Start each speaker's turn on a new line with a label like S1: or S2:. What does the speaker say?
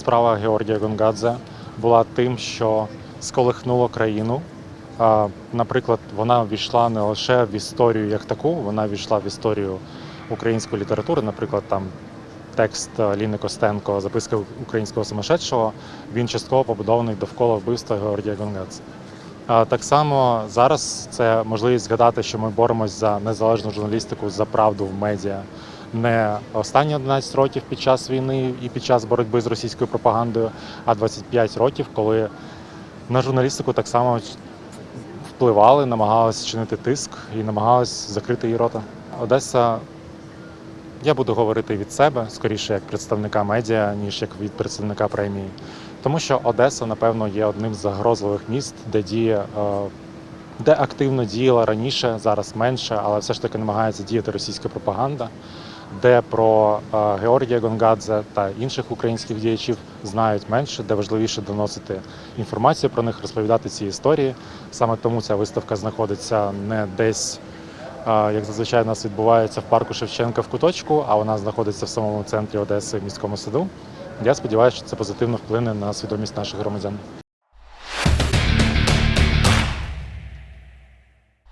S1: справа Георгія Гонгадзе була тим, що сколихнуло країну. Наприклад, вона війшла не лише в історію як таку, вона війшла в історію української літератури. Наприклад, там текст е, Ліни Костенко, записка українського сумасшедшого, він частково побудований довкола вбивства Георгія Гонгадзе. Так само зараз це можливість згадати, що ми боремось за незалежну журналістику, за правду в медіа не останні 11 років під час війни і під час боротьби з російською пропагандою, а 25 років, коли на журналістику так само впливали, намагалися чинити тиск і намагалися закрити її рота. Одеса, я буду говорити від себе скоріше як представника медіа, ніж як від представника премії. Тому що Одеса, напевно, є одним з загрозливих міст, де діє. е, Де активно діяла раніше, зараз менше, але все ж таки намагається діяти російська пропаганда, де про е, Георгія Гонгадзе та інших українських діячів знають менше, де важливіше доносити інформацію про них, розповідати ці історії. Саме тому ця виставка знаходиться не десь, е, як зазвичай у нас відбувається в парку Шевченка в куточку, а вона знаходиться в самому центрі Одеси в міському саду. Я сподіваюся, що це позитивно вплине на свідомість наших громадян.